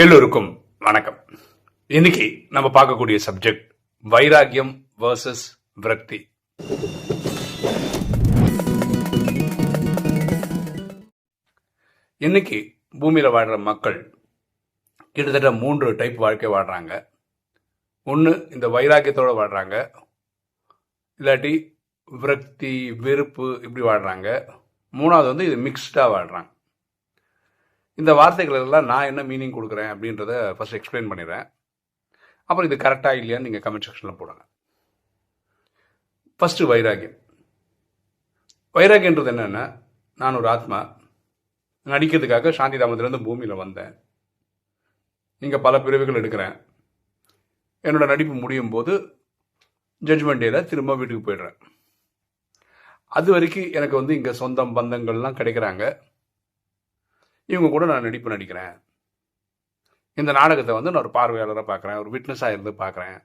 எல்லோருக்கும் வணக்கம். இன்னைக்கு நம்ம பார்க்கக்கூடிய சப்ஜெக்ட் வைராகியம் வர்சஸ் விரக்தி. இன்னைக்கு பூமியில வாழ்ற மக்கள் கிட்டத்தட்ட மூன்று டைப் வாழ்க்கை வாழ்றாங்க. ஒன்று இந்த வைராக்கியத்தோட வாழ்றாங்க. இல்லாட்டி விரக்தி வெறுப்பு இப்படி வாழ்றாங்க. மூணாவது வந்து இது மிக்ஸ்டாக வாழ்றாங்க. இந்த வார்த்தைகள் எல்லாம் நான் என்ன மீனிங் கொடுக்குறேன் அப்படின்றத ஃபர்ஸ்ட் எக்ஸ்பிளைன் பண்ணிடுறேன். அப்புறம் இது கரெக்டாக இல்லையான்னு நீங்கள் கமெண்ட் செக்ஷனில் போடுங்க. ஃபஸ்ட்டு வைராகியம். வைராகியன்றது என்னென்னா நான் ஒரு ஆத்மா நடிக்கிறதுக்காக சாந்தி தாமத்திலேருந்து பூமியில் வந்தேன். இங்கே பல பிரிவுகள் எடுக்கிறேன். என்னோட நடிப்பு முடியும் போது ஜட்ஜ்மெண்ட் டேல திரும்ப வீட்டுக்கு போயிடுறேன். அது வரைக்கும் எனக்கு வந்து இங்கே சொந்தம் பந்தங்கள்லாம் கிடைக்கிறாங்க. இவங்க கூட நான் நடிப்பு நடிக்கிறேன். இந்த நாடகத்தை வந்து நான் ஒரு பார்வையாளராக பார்க்குறேன் ஒரு விட்னஸாக இருந்து பார்க்குறேன்.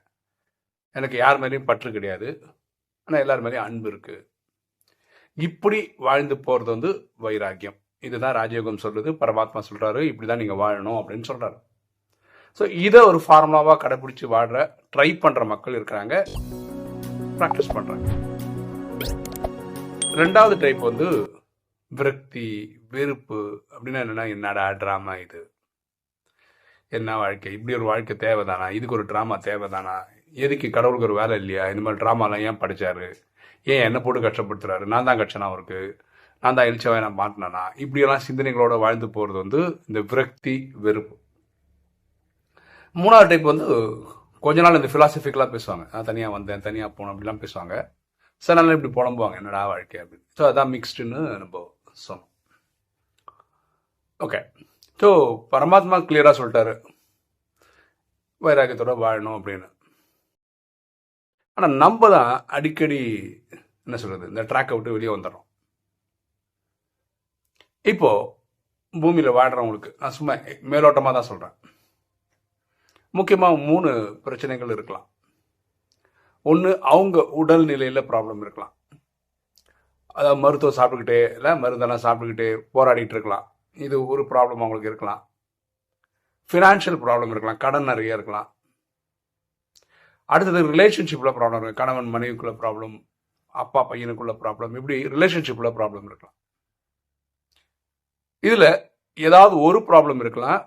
எனக்கு யார் மேலேயும் பற்று கிடையாது. ஆனால் எல்லார் மேலேயும் அன்பு இருக்குது இப்படி வாழ்ந்து போகிறது வந்து வைராக்கியம். இதுதான் ராஜயோகம் சொல்லுது பரமாத்மா சொல்கிறாரு இப்படி தான் நீங்கள் வாழணும் அப்படின்னு சொல்கிறாரு ஸோ இதை ஒரு ஃபார்முலாவாக கடைப்பிடிச்சி வாழ்கிற ட்ரை பண்ணுற மக்கள் இருக்கிறாங்க. ப்ராக்டிஸ் பண்ணுறாங்க ரெண்டாவது டைப் வந்து விரக்தி வெறுப்பு அப்படின்னா என்னன்னா என்னடா ட்ராமா இது? என்ன வாழ்க்கை? இப்படி ஒரு வாழ்க்கை தேவைதானா? இதுக்கு ஒரு ட்ராமா தேவைதானா? எதுக்கு கடவுளுக்கு ஒரு வேலை இல்லையா? இந்த மாதிரி ட்ராமாலாம் ஏன் படிச்சாரு? ஏன் என்ன போட்டு கஷ்டப்படுத்துறாரு? நான் தான் கட்சனா அவருக்கு? நான் தான் இழிச்சவன் நான் மாட்டினானா? இப்படியெல்லாம் சிந்தனைகளோட வாழ்ந்து போகிறது வந்து இந்த விரக்தி வெறுப்பு. மூணாவது டைப் வந்து கொஞ்ச நாள் இந்த ஃபிலாசபிக்கலாக பேசுவாங்க. நான் தனியாக வந்தேன் தனியாக போனேன் அப்படிலாம் பேசுவாங்க. சில நாள் இப்படி புலம்புவாங்க. என்னடா வாழ்க்கை அப்படின்னு. ஸோ அதான் மிக்ஸ்டுன்னு நம்ம சொன்னோம். ஓகே ஸோ பரமாத்மா கிளியராக சொல்லிட்டாரு. வைராக்கியத்தோடு வாழணும் அப்படின்னு. ஆனால் நம்ம தான் அடிக்கடி என்ன சொல்கிறது இந்த ட்ராக்கை விட்டு வெளியே வந்துடுறோம். இப்போது பூமியில் வாழ்கிறவங்களுக்கு நான் சும்மா மேலோட்டமாக தான் சொல்கிறேன் முக்கியமாக மூணு பிரச்சனைகள் இருக்கலாம். ஒன்று அவங்க உடல் நிலையில் ப்ராப்ளம் இருக்கலாம். அதாவது மருத்துவம் சாப்பிட்டுக்கிட்டே இல்லை மருந்தெல்லாம் சாப்பிட்டுக்கிட்டே போராடிட்டு இருக்கலாம். இது ஒரு ப்ராப்ளம் அவங்களுக்கு இருக்கலாம். ஃபினான்ஷியல் ப்ராப்ளம் இருக்கலாம் கடன் நிறைய இருக்கலாம். அடுத்தது ரிலேஷன்ஷிப்பில் ப்ராப்ளம் இருக்கு. கணவன் மனைவிக்குள்ள ப்ராப்ளம் அப்பா பையனுக்குள்ள ப்ராப்ளம் இப்படி ரிலேஷன்ஷிப்பில் ப்ராப்ளம் இருக்கலாம். இதில் ஏதாவது ஒரு ப்ராப்ளம் இருக்கலாம்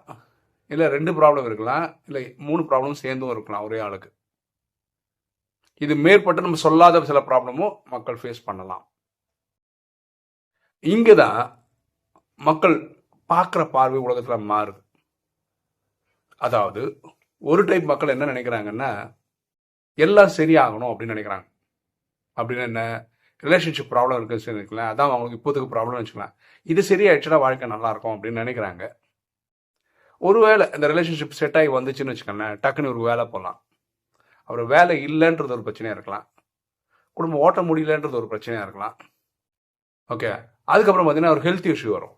இல்லை ரெண்டு ப்ராப்ளம் இருக்கலாம் இல்லை மூணு ப்ராப்ளம் சேர்ந்தும் இருக்கலாம் ஒரே ஆளுக்கு. இது மேற்பட்டு நம்ம சொல்லாத சில ப்ராப்ளமும் மக்கள் ஃபேஸ் பண்ணலாம். இங்கே தான் மக்கள் பார்க்குற பார்வை உலகத்தில் மாறுது. அதாவது ஒரு டைப் மக்கள் என்ன நினைக்கிறாங்கன்னா எல்லாம் சரியாகணும் அப்படின்னு நினைக்கிறாங்க. அப்படின்னு என்ன? ரிலேஷன்ஷிப் ப்ராப்ளம் இருக்குன்னு சொல்லிக்கலாம் அதான் அவங்களுக்கு இப்போதுக்கு ப்ராப்ளம் வச்சுக்கலாம் இது சரியாயிடுச்சுன்னா வாழ்க்கை நல்லா இருக்கும் அப்படின்னு நினைக்கிறாங்க. ஒருவேளை இந்த ரிலேஷன்ஷிப் செட் ஆகி வந்துச்சுன்னு வச்சுக்கோங்களேன். டக்குன்னு ஒரு வேலை போகலாம் அவர் வேலை இல்லைன்றது ஒரு பிரச்சனையாக இருக்கலாம். குடும்பம் ஓட்ட முடியலன்றது ஒரு பிரச்சனையாக இருக்கலாம். ஓகே அதுக்கப்புறம் பார்த்தீங்கன்னா ஒரு ஹெல்த் இஷ்யூ வரும்.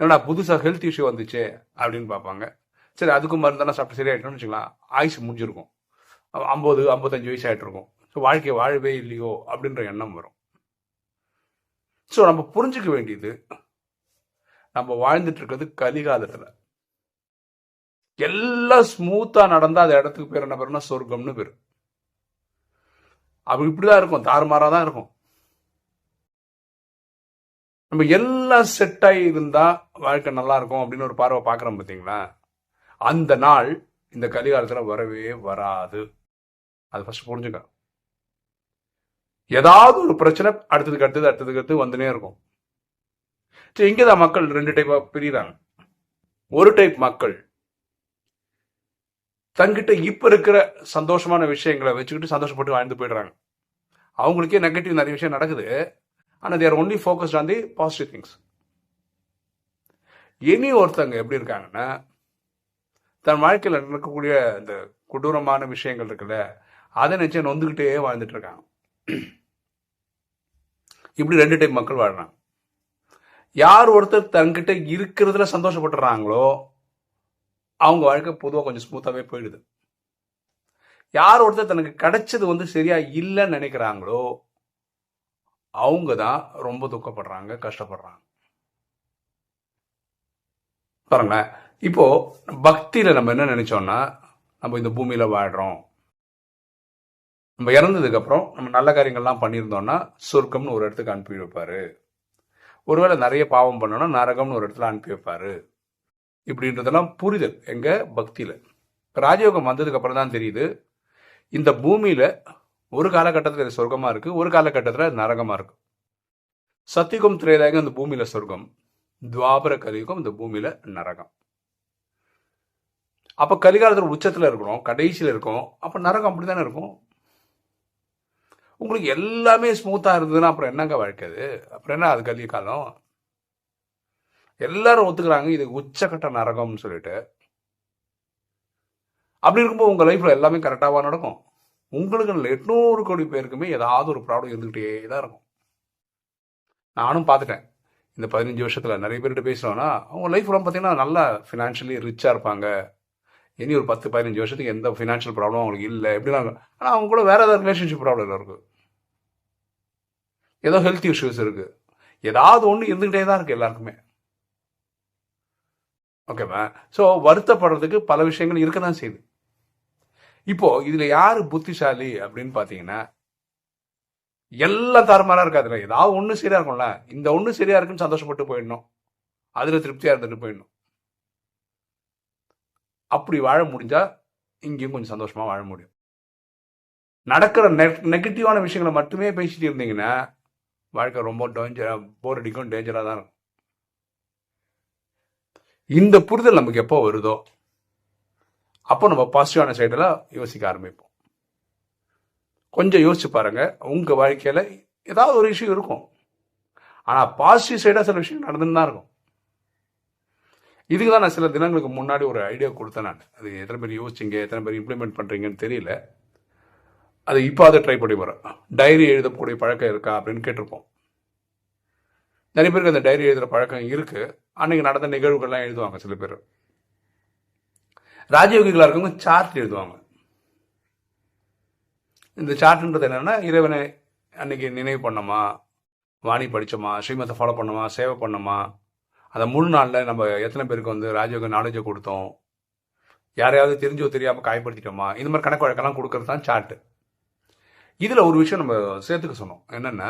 என்னடா புதுசாக ஹெல்த் இஷ்யூ வந்துச்சு அப்படின்னு பார்ப்பாங்க. சரி அதுக்கும் மருந்தெல்லாம் சாப்பிட்டு சரியாயிட்டோம்னு வச்சுக்கலாம். ஆயுசு முடிஞ்சிருக்கும். ஐம்பது ஐம்பத்தஞ்சு வயசு ஆகிட்டு இருக்கும் ஸோ வாழ்க்கையை வாழவே இல்லையோ அப்படின்ற எண்ணம் வரும். ஸோ நம்ம புரிஞ்சுக்க வேண்டியது நம்ம வாழ்ந்துட்டு இருக்கிறது கலிகாலத்தில். எல்லாம் ஸ்மூத்தா நடந்தா அந்த இடத்துக்கு பேர் என்ன பேருன்னா சொர்க்கம்னு பேர். அப்படி இப்படிதான் இருக்கும் தாறுமாறா தான் இருக்கும். நம்ம எல்லாம் செட் ஆகி இருந்தா வாழ்க்கை நல்லா இருக்கும் அப்படின்னு ஒரு பார்வை பார்க்குறோம் பார்த்தீங்களா? அந்த நாள் இந்த கலிகாலத்தில் வரவே வராது. அது ஃபர்ஸ்ட் புரிஞ்சுக்க ஏதாவது ஒரு பிரச்சனை அடுத்ததுக்கு அடுத்தது அடுத்ததுக்கு அடுத்து வந்துனே இருக்கும். சரி இங்கே தான் மக்கள் ரெண்டு டைப்பாக பிரிகிறாங்க ஒரு டைப் மக்கள் தங்கிட்ட இப்போ இருக்கிற சந்தோஷமான விஷயங்களை வச்சுக்கிட்டு சந்தோஷப்பட்டு வாழ்ந்து போயிடுறாங்க. அவங்களுக்கே நெகட்டிவ் நிறைய விஷயம் நடக்குது. ஆனால் they're only focused on the positive things இனி ஒருத்தங்க எப்படி இருக்காங்கன்னா தன் வாழ்க்கையில் நடக்கக்கூடிய இந்த கொடூரமான விஷயங்கள் இருக்குல்ல அதை நினச்சி நொந்துக்கிட்டே வாழ்ந்துட்டு இருக்காங்க. இப்படி ரெண்டு டைப் மக்கள் வாழ்றாங்க. யார் ஒருத்தர் தன்கிட்ட இருக்கிறதுல சந்தோஷப்பட்டுறாங்களோ அவங்க வாழ்க்கை பொதுவாக கொஞ்சம் ஸ்மூத்தாகவே போயிடுது. யார் ஒருத்தர் தனக்கு கிடைச்சது வந்து சரியா இல்லைன்னு நினைக்கிறாங்களோ அவங்க தான் ரொம்ப துக்கப்படுறாங்க கஷ்டப்படுறாங்க. பாருங்களேன் இப்போ பக்தியில நம்ம என்ன நினைச்சோம்னா நம்ம இந்த பூமியில வாழ்றோம். நம்ம இறந்ததுக்கு அப்புறம் நம்ம நல்ல காரியங்கள்லாம் பண்ணியிருந்தோம்னா சொர்க்கம்னு ஒரு இடத்துக்கு அனுப்பி வைப்பாரு. ஒருவேளை நிறைய பாவம் பண்ணோம்னா நரகம்னு ஒரு இடத்துல அனுப்பி வைப்பாரு. இப்படின்றதெல்லாம் புரிதல் எங்க பக்தியில. ராஜயோகம் வந்ததுக்கு அப்புறம் தான் தெரியுது. இந்த பூமியில ஒரு காலகட்டத்தில் இது சொர்க்கமாக இருக்குது ஒரு காலகட்டத்தில் அது நரகமாக இருக்கும் சத்தியகம் திரேதாயகம் இந்த பூமியில் சொர்க்கம் துவாபர கலியுகம் இந்த பூமியில் நரகம். அப்போ கலிகாலத்தில் உச்சத்தில் இருக்கிறோம் கடைசியில் இருக்கோம் அப்போ நரகம் அப்படி தானே இருக்கும்? உங்களுக்கு எல்லாமே ஸ்மூத்தாக இருந்ததுன்னா அப்புறம் என்னங்க வாழ்க்கை அது? அப்புறம் என்ன அது கலிய காலம்? எல்லாரும் ஒத்துக்கிறாங்க இது உச்சக்கட்ட நரகம்னு சொல்லிட்டு. அப்படி இருக்கும்போது உங்கள் லைஃப்பில் எல்லாமே கரெக்டாக நடக்கும்? உங்களுக்கு இல்லை, எட்நூறு கோடி பேருக்குமே ஏதாவது ஒரு ப்ராப்ளம் இருந்துகிட்டே தான் இருக்கும். நானும் பார்த்துட்டேன். இந்த பதினஞ்சு வருஷத்தில் நிறைய பேர்கிட்ட பேசுகிறோன்னா அவங்க லைஃப்லாம் பார்த்தீங்கன்னா நல்லா ஃபினான்ஷியலி ரிச்சாக இருப்பாங்க. இனி ஒரு பத்து பதினஞ்சு வருஷத்துக்கு எந்த ஃபினான்ஷியல் ப்ராப்ளம் அவங்களுக்கு இல்லை. எப்படிலாம் ஆனால் அவங்க கூட வேறு ஏதாவது ரிலேஷன்ஷிப் ப்ராப்ளம் இருக்கு. ஏதோ ஹெல்த் இஷ்யூஸ் இருக்குது ஏதாவது ஒன்று இருந்துகிட்டே தான் இருக்கு எல்லாருக்குமே. ஓகேவா ஸோ வருத்தப்படுறதுக்கு பல விஷயங்கள் இருக்க தான் செய்யுது. இப்போ இதுல யாரு புத்திசாலி அப்படின்னு பாத்தீங்கன்னா எல்லாம் தரமாரா இருக்காதுல்ல ஏதாவது ஒண்ணு சரியா இருக்கும்ல. இந்த ஒண்ணு சரியா இருக்குன்னு சந்தோஷப்பட்டு போயிடணும். அதுல திருப்தியா இருந்துட்டு போயிடணும். அப்படி வாழ முடிஞ்சா இங்கேயும் கொஞ்சம் சந்தோஷமா வாழ முடியும். நடக்கிற நெகட்டிவான விஷயங்களை மட்டுமே பேசிட்டு இருந்தீங்கன்னா வாழ்க்கை ரொம்ப டேஞ்சரா போர் அடிக்கும் டேஞ்சரா தான் இருக்கும். இந்த புரிதல் நமக்கு எப்போ வருதோ அப்போ நம்ம பாசிட்டிவான சைடில் யோசிக்க ஆரம்பிப்போம். கொஞ்சம் யோசிச்சு பாருங்க உங்கள் வாழ்க்கையில் ஏதாவது ஒரு இஷ்யூ இருக்கும். ஆனால் பாசிட்டிவ் சைடாக சில விஷயம் நடந்துன்னு தான் இருக்கும். இதுக்கு தான் நான் சில தினங்களுக்கு முன்னாடி ஒரு ஐடியா கொடுத்தேன் நான். அது எத்தனை பேர் யோசிச்சிங்க எத்தனை பேர் இம்ப்ளிமெண்ட் பண்ணுறீங்கன்னு தெரியல. அது இப்போ அதை ட்ரை பண்ணி வரேன் டைரி எழுதக்கூடிய பழக்கம் இருக்கா அப்படின்னு கேட்டிருப்போம். நிறைய பேருக்கு அந்த டைரி எழுதுகிற பழக்கம் இருக்குது அன்னைக்கு நடந்த நிகழ்வுகள்லாம் எழுதுவாங்க சில பேர். ராஜயோகிகளாக இருக்கவங்க சார்ட் எழுதுவாங்க. இந்த சார்ட்ன்றது என்னன்னா இறைவனை அன்னைக்கு நினைவு பண்ணோமா வாணி படிச்சோமா ஸ்ரீமத்தை ஃபாலோ பண்ணோமா சேவை பண்ணோமா அந்த முழு நாளில் நம்ம எத்தனை பேருக்கு வந்து ராஜயோக நாலேஜை கொடுத்தோம் யாரையாவது தெரிஞ்சோ தெரியாமல் காயப்படுத்திட்டோமா இந்த மாதிரி கணக்கு வழக்கெல்லாம் கொடுக்கறது தான் சார்ட்டு இதில் ஒரு விஷயம் நம்ம சேர்த்துக்க சொன்னோம். என்னென்ன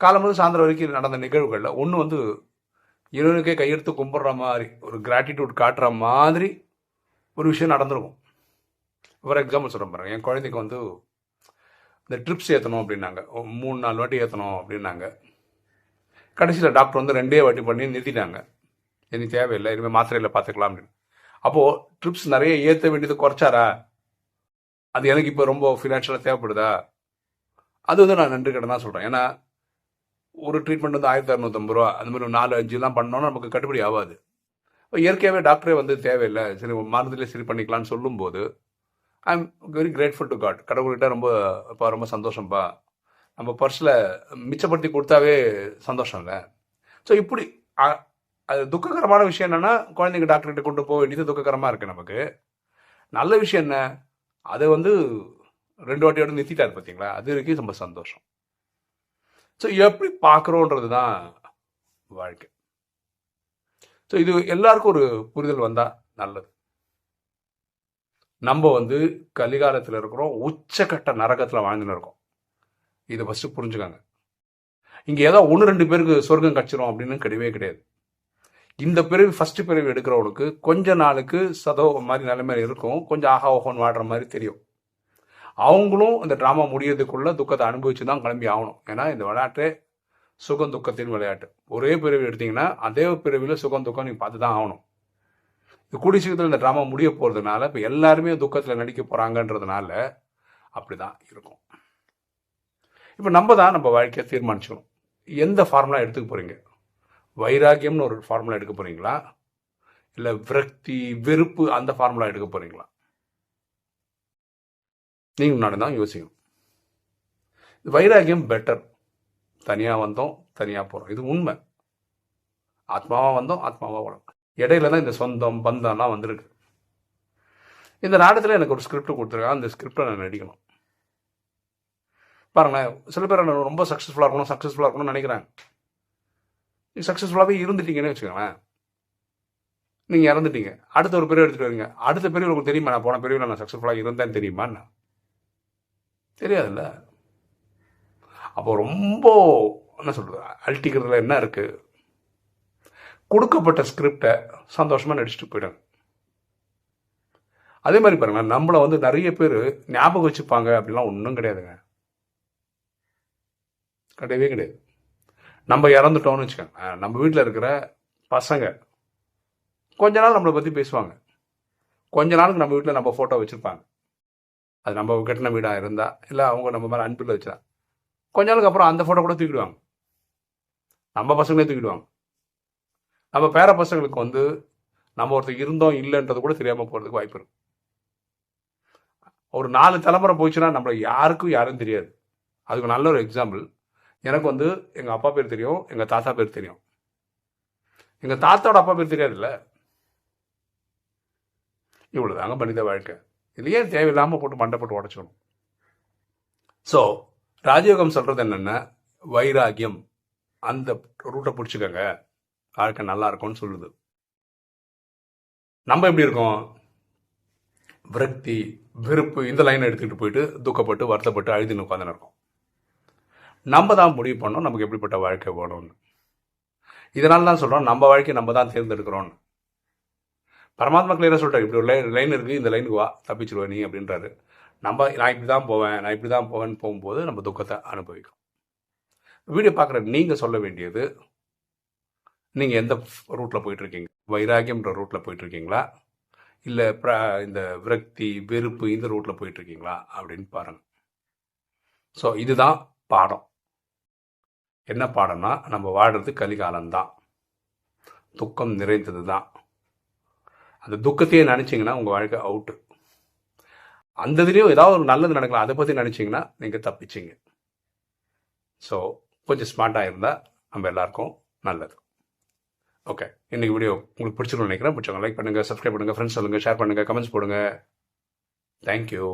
காலம் முதல் சாயந்தரம் வரைக்கும் நடந்த நிகழ்வுகளில் ஒன்று வந்து இறைவனுக்கே கையெடுத்து கும்பிட்ற மாதிரி ஒரு கிராட்டிடியூட் காட்டுற மாதிரி ஒரு விஷயம் நடந்துருக்கும். ஃபார் எக்ஸாம்பிள் சொல்கிறேன் பாருங்கள் என் குழந்தைக்கு வந்து இந்த ட்ரிப்ஸ் ஏற்றணும் அப்படின்னாங்க. மூணு நாலு வாட்டி ஏற்றணும் அப்படின்னாங்க. கடைசியில் டாக்டர் வந்து ரெண்டே வாட்டி பண்ணி நிறுத்திட்டாங்க. எனக்கு தேவையில்லை இனிமேல் மாத்திரையில் பார்த்துக்கலாம் அப்படின்னு. அப்போது ட்ரிப்ஸ் நிறைய ஏற்ற வேண்டியது குறைச்சாரா? அது எனக்கு இப்போ ரொம்ப ஃபினான்ஷியலாக தேவைப்படுதா? அது வந்து நான் நன்றி கடன் தான் சொல்கிறேன் ஏன்னா ஒரு ட்ரீட்மெண்ட் வந்து ஆயிரத்தி அறுநூத்தம்பது ரூபா அந்த மாதிரி நாலு அஞ்சுலாம் பண்ணோன்னா நமக்கு கட்டுப்படி ஆகாது. இயற்கையாகவே டாக்டரே வந்து தேவையில்லை. சரி மருந்துலேயே சரி பண்ணிக்கலாம்னு சொல்லும்போது I am very grateful to God கடவுள்கிட்ட ரொம்ப இப்போ ரொம்ப சந்தோஷம்ப்பா நம்ம பர்ஸில் மிச்சப்படுத்தி கொடுத்தாவே சந்தோஷம் இல்லை. ஸோ இப்படி அது துக்ககரமான விஷயம் என்னென்னா குழந்தைங்க டாக்டர்கிட்ட கொண்டு போக வேண்டியது துக்ககரமாக இருக்குது நமக்கு. நல்ல விஷயம் என்ன? அதை வந்து ரெண்டு வாட்டியோட நிறுத்திட்டார் பார்த்தீங்களா அது வரைக்கும் ரொம்ப சந்தோஷம். ஸோ எப்படி பார்க்குறோன்றது தான் வாழ்க்கை. ஸோ இது எல்லாருக்கும் ஒரு புரிதல் வந்தால் நல்லது. நம்ம வந்து கலிகாலத்தில் இருக்கிறோம் உச்சக்கட்ட நரகத்தில் வாழ்ந்துன்னு இருக்கோம். இதை ஃபஸ்ட்டு புரிஞ்சுக்கோங்க. இங்கே ஏதோ ஒன்று ரெண்டு பேருக்கு சொர்க்கம் கச்சிரும் அப்படின்னு கிடையவே கிடையாது. இந்த பிறவி ஃபஸ்ட்டு பிறவி எடுக்கிறவனுக்கு கொஞ்ச நாளுக்கு சதவ மாதிரி நிலைமை இருக்கும். கொஞ்சம் ஆஹா ஓஹோன்னு வாடுற மாதிரி தெரியும். அவங்களும் இந்த ட்ராமா முடியறதுக்குள்ள துக்கத்தை அனுபவிச்சு தான் கிளம்பி ஆகணும். ஏன்னா இந்த விளையாட்டு சுகம் துக்கத்தின் விளையாட்டு. ஒரே பிறவி எடுத்தீங்கன்னா அதே பிறவியில் சுகம் துக்கம் நீங்கள் பார்த்து தான் ஆகணும். இது கூடிய சீக்கிரத்தில் இந்த ட்ராமா முடிய போகிறதுனால இப்போ எல்லாருமே துக்கத்தில் நடிக்க போகிறாங்கன்றதுனால அப்படிதான் இருக்கும். இப்போ நம்ம தான் நம்ம வாழ்க்கையை தீர்மானிச்சுக்கணும். எந்த ஃபார்முலா எடுத்துக்க போகிறீங்க வைராக்கியம்னு ஒரு ஃபார்முலா எடுக்க போகிறீங்களா இல்லை விரக்தி வெறுப்பு அந்த ஃபார்முலா எடுக்க போகிறீங்களா நீங்கள் முன்னாடி தான் யோசிக்கணும். வைராக்கியம் பெட்டர் தனியாக வந்தோம் தனியாக போகிறோம் இது உண்மை. ஆத்மாவாக வந்தோம் ஆத்மாவாக வரோம் இடையில தான் இந்த சொந்தம் பந்தம்லாம் வந்திருக்கு. இந்த நாடகத்தில் எனக்கு ஒரு ஸ்கிரிப்ட் கொடுத்துருக்காங்க. அந்த ஸ்கிரிப்டை நான் நடிக்கணும். பாருங்களேன் சில பேர் நான் ரொம்ப சக்ஸஸ்ஃபுல்லாக இருக்கணும் சக்ஸஸ்ஃபுல்லாக இருக்கணும்னு நினைக்கிறாங்க. நீ சக்ஸஸ்ஃபுல்லாகவே இருந்துட்டீங்கன்னு வச்சுக்கோங்களேன். நீங்கள் இறந்துட்டீங்க. அடுத்த ஒரு பிரிவு எடுத்துகிட்டு வரீங்க. அடுத்த பிரிவு உங்களுக்கு தெரியுமா? நான் போன பிரிவில் நான் சக்ஸஸ்ஃபுல்லாக இருந்தேன்னு தெரியுமா என்ன தெரியாதுல்ல? அப்போ ரொம்ப என்ன சொல்கிறது அழட்டிக்கிறதுல என்ன இருக்குது கொடுக்கப்பட்ட ஸ்கிரிப்டை சந்தோஷமாக நடிச்சுட்டு போயிடுங்க. அதே மாதிரி பாருங்களேன் நம்மளை வந்து நிறைய பேர் ஞாபகம் வச்சுப்பாங்க அப்படிலாம் ஒன்றும் கிடையாதுங்க. கிடையவே கிடையாது. நம்ம இறந்துட்டோம்னு வச்சுக்கோங்க. நம்ம வீட்டில் இருக்கிற பசங்க கொஞ்ச நாள் நம்மளை பற்றி பேசுவாங்க. கொஞ்ச நாளுக்கு நம்ம வீட்டில் நம்ம ஃபோட்டோ வச்சுருப்பாங்க. அது நம்ம கட்டின வீடாக இருந்தால் இல்லை அவங்க நம்ம மேலே அன்பில் வச்சா. கொஞ்ச நாளுக்கு அப்புறம் அந்த ஃபோட்டோ கூட தூக்கிடுவாங்க. நம்ம பசங்களே தூக்கிடுவாங்க. நம்ம பேர பசங்களுக்கு வந்து நம்ம ஒருத்தர் இருந்தோம் இல்லைன்றது கூட தெரியாமல் போகிறதுக்கு வாய்ப்பு இருக்கு. ஒரு நாலு தலைமுறை போச்சுன்னா நம்மளை யாருக்கும் யாரும் தெரியாது. அதுக்கு நல்ல ஒரு எக்ஸாம்பிள் எனக்கு வந்து எங்கள் அப்பா பேர் தெரியும் எங்கள் தாத்தா பேர் தெரியும். எங்கள் தாத்தாவோட அப்பா பேர் தெரியாதுல்ல? இவ்வளோதாங்க மனித வாழ்க்கை. இது ஏன் தேவையில்லாமல் போட்டு மண்டை போட்டு உடச்சிக்கணும்? ஸோ ராஜயோகம் சொல்கிறது என்னென்ன வைராகியம். அந்த ரூட்டை பிடிச்சிக்கங்க. வாழ்க்கை நல்லா இருக்கும்னு சொல்லுது. நம்ம எப்படி இருக்கோம்? விரக்தி வெறுப்பு இந்த லைனை எடுத்துக்கிட்டு போயிட்டு துக்கப்பட்டு வருத்தப்பட்டு அழுதுன்னு உட்காந்துன்னு இருக்கோம். நம்ம தான் முடிவு பண்ணோம் நமக்கு எப்படிப்பட்ட வாழ்க்கை வேணும்னு இதனால தான் சொல்கிறோம் நம்ம வாழ்க்கையை நம்ம தான் தேர்ந்தெடுக்கிறோம்னு. பரமாத்மா கிளியராக சொல்கிறார் இப்படி ஒரு லைன் லைன் இருக்குது இந்த லைனுக்கு வா தப்பிச்சிருவ நீ அப்படின்றாரு. நம்ம நான் இப்படி தான் போவேன் நான் இப்படி தான் போவேன்னு போகும்போது நம்ம துக்கத்தை அனுபவிக்கும். வீடியோ பார்க்குற நீங்கள் சொல்ல வேண்டியது நீங்கள் எந்த ரூட்டில் போயிட்டுருக்கீங்க? வைராகியம்ன்ற ரூட்டில் போயிட்டுருக்கீங்களா? இல்லை ப்ர இந்த விரக்தி வெறுப்பு இந்த ரூட்டில் போயிட்டுருக்கீங்களா? அப்படின்னு பாருங்கள் ஸோ இதுதான் பாடம். என்ன பாடம்னா நம்ம வாடுறது கலிகாலம்தான். துக்கம் நிறைந்தது தான் அந்த துக்கத்தையே நினச்சிங்கன்னா உங்கள் வாழ்க்கை அவுட்டு அந்த இதுலேயும் ஏதாவது ஒரு நல்லது நடக்கலாம். அதை பற்றி நினச்சிங்கன்னா நீங்கள் தப்பிச்சிங்க. ஸோ கொஞ்சம் ஸ்மார்ட்டாக இருந்தால் நம்ம எல்லாருக்கும் நல்லது. ஓகே இன்றைக்கி வீடியோ உங்களுக்கு பிடிச்சிருக்கும் நினைக்கிறேன். பிடிச்சவங்க லைக் பண்ணுங்கள் சப்ஸ்கிரைப் பண்ணுங்கள் ஃப்ரெண்ட்ஸ் சொல்லுங்கள் ஷேர் பண்ணுங்கள் கமெண்ட்ஸ் போடுங்க. தேங்க்யூ